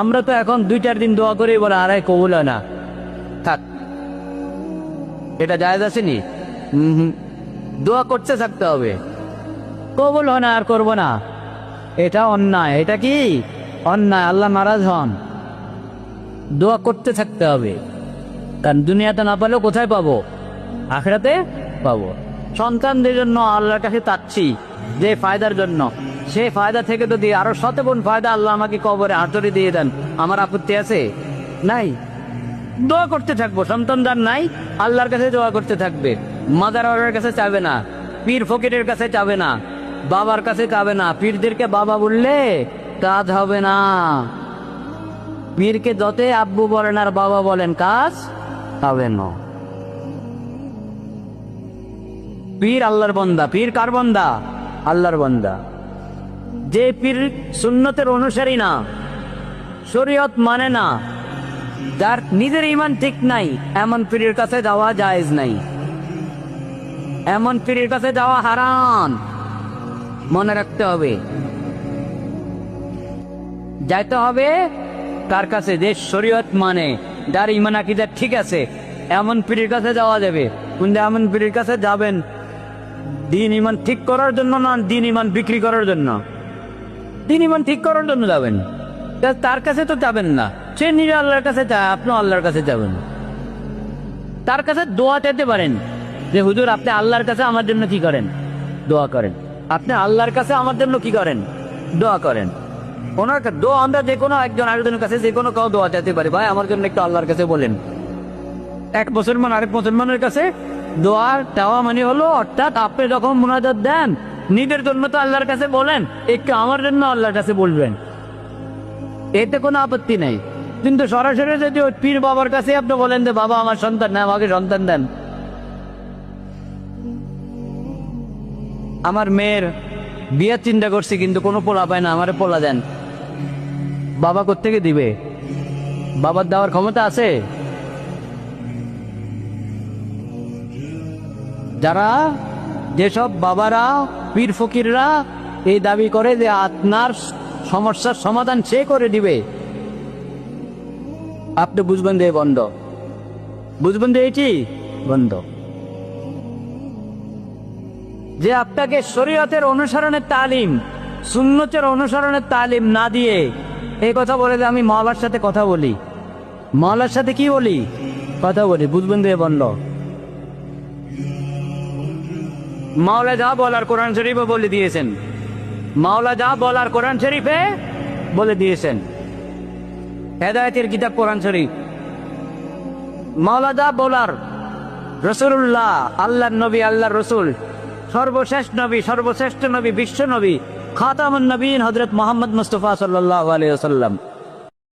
আমরা তো এখন দুই চার দিন দোয়া করি বলে আরে কবুল হয় না। থাক। এটা জায়জ আসেনি দোয়া করতে থাকতে হবে। কবুল হয় না আর করব না। এটা অন্যায়। এটা কি? অন্যায়। আল্লাহ নারাজ হন। দোয়া করতে থাকতে হবে। কারণ দুনিয়াতে না পালেও কোথায় পাবো? আখড়াতে পাবো। সন্তানদের জন্য আল্লাহর কাছে চাচ্ছি যে ফায়দার জন্য। সেই ফায়দা থেকে যদি আরও শতগুণ ফায়দা আল্লাহ আমাকে কবরে হাতুড়ি দিয়ে দেন, আমার আপত্তি আছে? নাই। দোয়া করতে থাকব সন্তান যার নাই, আল্লাহর কাছে দোয়া করতে থাকবে। মাদার কাছে চাবে না, পীর ফকিরের কাছে চাবে না, বাবার কাছে চাবে না। পীরদেরকে বাবা বললে কাজ হবে না। পীরকে যতই আব্বু বলেন আর বাবা বলেন, কাজ হবে না। পীর আল্লাহর বন্দা। পীর কার বন্দা? আল্লাহর বন্দা। যে পীর সুন্নতের অনুসারী না, শরীয়ত মানে না, যার নিজের ইমান ঠিক নাই, এমন পীরের কাছে যাওয়া জায়েজ নাই। এমন পীরের কাছে যাওয়া হারাম। মনে রাখতে হবে, যাইতে হবে কার কাছে যে শরীয়ত মানে যার ইমান আকিদার ঠিক আছে, এমন পীরের কাছে যাওয়া যাবে। কিন্তু এমন পীরের কাছে যাবেন, দিন ইমান ঠিক করার জন্য না, দিন ইমান বিক্রি করার জন্য? দিন ইমান ঠিক করার জন্য যাবেন। তার কাছে তো যাবেন না। সে নিজে আল্লাহর কাছে যায় আপনি আল্লাহর কাছে যাবেন। তার কাছে দোয়া চাইতে পারেন যে, হুজুর, আপনি আল্লাহর কাছে আমার জন্য কি করেন? দোয়া করেন। আপনি আল্লাহর কাছে আমার জন্য কি করেন? দোয়া করেন। ওনার দোয়া আমরা যে কোনো একজন আরেকজনের কাছে যে কোনো কাউ দোয়া চাইতে পারি। ভাই, আমার জন্য একটু আল্লাহর কাছে বলেন। এক মুসলমান আরেক মুসলমানের কাছে দোয়া চাওয়া মানে হলো, অর্থাৎ আপনি যখন মুনাজাত দেন নিজের জন্য তো আল্লাহর কাছে বলেন, একটু আমার জন্য আল্লাহর কাছে বলবেন। এতে কোনো আপত্তি নেই। কিন্তু সরাসরি যদি ওই পীর বাবার কাছে আপনি বলেন যে, বাবা, আমার সন্তান না আমাকে সন্তান দেন। আমার মেয়ের বিয়ের চিন্তা করছি, কিন্তু কোনো পোলা পায় না, আমার পোলা দেন। বাবা কোত্থেকে দিবে? বাবার দেওয়ার ক্ষমতা আছে? যারা যেসব বাবারা, পীর ফকিররা এই দাবি করে যে আপনার সমস্যার সমাধান সে করে দিবে। আপনি বুঝবেন যে বন্ধ। বুঝবেন যে এটি বন্ধ। যে আপনাকে শরীয়তের অনুসরণের তালিম, সুন্নতের অনুসরণের তালিম না দিয়ে এই কথা বলে যে আমি মহলার সাথে কথা বলি। মহলার সাথে কি বলি? কথা বলি। বুঝবেন যে বন্ধ। মাওলা যা বলার কোরআন শরীফে বলে দিয়েছেন। মাওলা যা বলার কোরআন শরীফে বলে দিয়েছেন। হেদায়তের কিতাব কোরআন শরীফ। মাওলা যা বলার রসুল্লাহ আল্লাহ নবী আল্লাহ রসুল, সর্বশেষ নবী, সর্বশ্রেষ্ঠ নবী, বিশ্ব নবী, খাতামুন নবীন হজরত মোহাম্মদ মুস্তফা সাল্লাহ আলিয়া